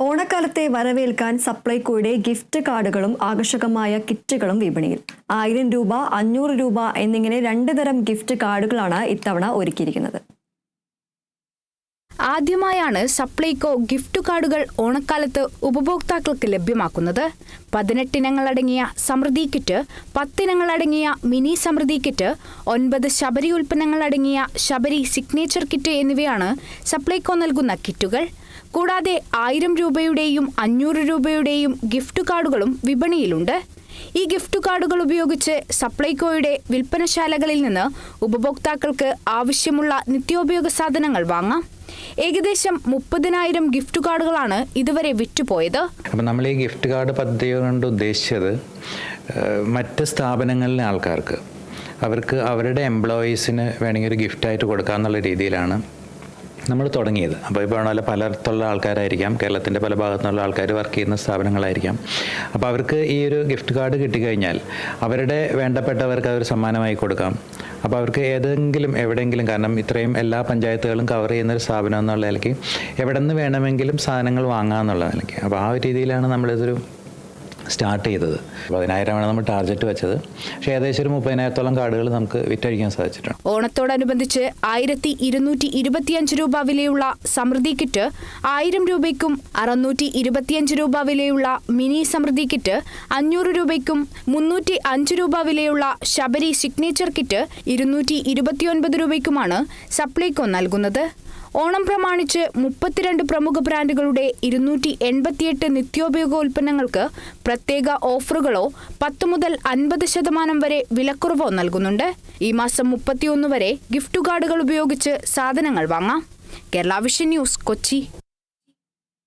ഓണക്കാലത്തെ വരവേൽക്കാൻ സപ്ലൈകോയുടെ ഗിഫ്റ്റ് കാർഡുകളും ആകർഷകമായ കിറ്റുകളും വിപണിയിൽ. ആയിരം രൂപ അഞ്ഞൂറ് രൂപ എന്നിങ്ങനെ രണ്ട് തരം ഗിഫ്റ്റ് കാർഡുകളാണ് ഇത്തവണ ഒരുക്കിയിരിക്കുന്നത്. ആദ്യമായാണ് സപ്ലൈകോ ഗിഫ്റ്റ് കാർഡുകൾ ഓണക്കാലത്ത് ഉപഭോക്താക്കൾക്ക് ലഭ്യമാക്കുന്നത്. പതിനെട്ടിനങ്ങളടങ്ങിയ സമൃദ്ധി കിറ്റ് പത്തിനങ്ങളടങ്ങിയ മിനി സമൃദ്ധി കിറ്റ് ഒൻപത് ശബരി ഉൽപ്പന്നങ്ങളടങ്ങിയ ശബരി സിഗ്നേച്ചർ കിറ്റ് എന്നിവയാണ് സപ്ലൈകോ നൽകുന്ന കിറ്റുകൾ. കൂടാതെ ആയിരം രൂപയുടെയും അഞ്ഞൂറ് രൂപയുടെയും ഗിഫ്റ്റ് കാർഡുകളും വിപണിയിലുണ്ട്. ഈ ഗിഫ്റ്റ് കാർഡുകൾ ഉപയോഗിച്ച് സപ്ലൈകോയുടെ വിൽപ്പനശാലകളിൽ നിന്ന് ഉപഭോക്താക്കൾക്ക് ആവശ്യമുള്ള നിത്യോപയോഗ സാധനങ്ങൾ വാങ്ങാം. ഏകദേശം മുപ്പതിനായിരം ഗിഫ്റ്റ് കാർഡുകളാണ് ഇതുവരെ വിറ്റുപോയത്. അപ്പം നമ്മൾ ഈ ഗിഫ്റ്റ് കാർഡ് പദ്ധതി കൊണ്ട് ഉദ്ദേശിച്ചത് മറ്റ് സ്ഥാപനങ്ങളിലെ ആൾക്കാർക്ക്. അവർക്ക് അവരുടെ എംപ്ലോയീസിന് വേണമെങ്കിൽ ഒരു ഗിഫ്റ്റായിട്ട് കൊടുക്കാമെന്നുള്ള രീതിയിലാണ് നമ്മൾ തുടങ്ങിയത്. അപ്പോൾ ഇപ്പോൾ പോലെ പലയിടത്തുള്ള ആൾക്കാരായിരിക്കാം. കേരളത്തിന്റെ പല ഭാഗത്തുള്ള ആൾക്കാർ വർക്ക് ചെയ്യുന്ന സ്ഥാപനങ്ങളായിരിക്കാം. അപ്പോൾ അവർക്ക് ഈ ഒരു ഗിഫ്റ്റ് കാർഡ് കിട്ടിക്കഴിഞ്ഞാൽ അവരുടെ വേണ്ടപ്പെട്ടവർക്ക് അതൊരു സമ്മാനമായി കൊടുക്കാം. അപ്പോൾ അവർക്ക് ഏതെങ്കിലും എവിടെയെങ്കിലും കാരണം ഇത്രയും എല്ലാ പഞ്ചായത്തുകളും കവർ ചെയ്യുന്ന ഒരു സ്ഥാപനം എന്നുള്ള നിലയ്ക്ക് എവിടെ നിന്ന് വേണമെങ്കിലും സാധനങ്ങൾ വാങ്ങാമെന്നുള്ള നിലയ്ക്ക്. അപ്പോൾ ആ ഒരു രീതിയിലാണ് നമ്മളിതൊരു സ്റ്റാർട്ട് ചെയ്തത്. പതിനായിരമാണ് നമ്മൾ ടാർഗറ്റ് വെച്ചത്. പക്ഷേ ഏകദേശം ഒരു മുപ്പതിനായിരത്തോളം കാർഡുകൾ നമുക്ക് വിറ്റഴിക്കാൻ സാധിച്ചിട്ടുണ്ട്. ഓണത്തോടനുബന്ധിച്ച് ആയിരത്തി ഇരുന്നൂറ്റി ഇരുപത്തിയഞ്ച് രൂപ വിലയുള്ള സമൃദ്ധി കിറ്റ് ആയിരം രൂപയ്ക്കും അറുന്നൂറ്റി ഇരുപത്തിയഞ്ച് രൂപ വിലയുള്ള മിനി സമൃദ്ധി കിറ്റ് അഞ്ഞൂറ് രൂപയ്ക്കും മുന്നൂറ്റി അഞ്ച് രൂപ വിലയുള്ള ശബരി സിഗ്നേച്ചർ കിറ്റ് ഇരുന്നൂറ്റി ഇരുപത്തിയൊൻപത് രൂപയ്ക്കുമാണ് സപ്ലൈകോ നൽകുന്നത്. ഓണം പ്രമാണിച്ച് മുപ്പത്തിരണ്ട് പ്രമുഖ ബ്രാൻഡുകളുടെ ഇരുന്നൂറ്റി എൺപത്തിയെട്ട് നിത്യോപയോഗ ഉൽപ്പന്നങ്ങൾക്ക് പ്രത്യേക ഓഫറുകളോ പത്ത് മുതൽ അൻപത് ശതമാനം വരെ വിലക്കുറവോ നൽകുന്നുണ്ട്. ഈ മാസം മുപ്പത്തിയൊന്ന് വരെ ഗിഫ്റ്റ് കാർഡുകൾ ഉപയോഗിച്ച് സാധനങ്ങൾ വാങ്ങാം. Kerala vision news Kochi.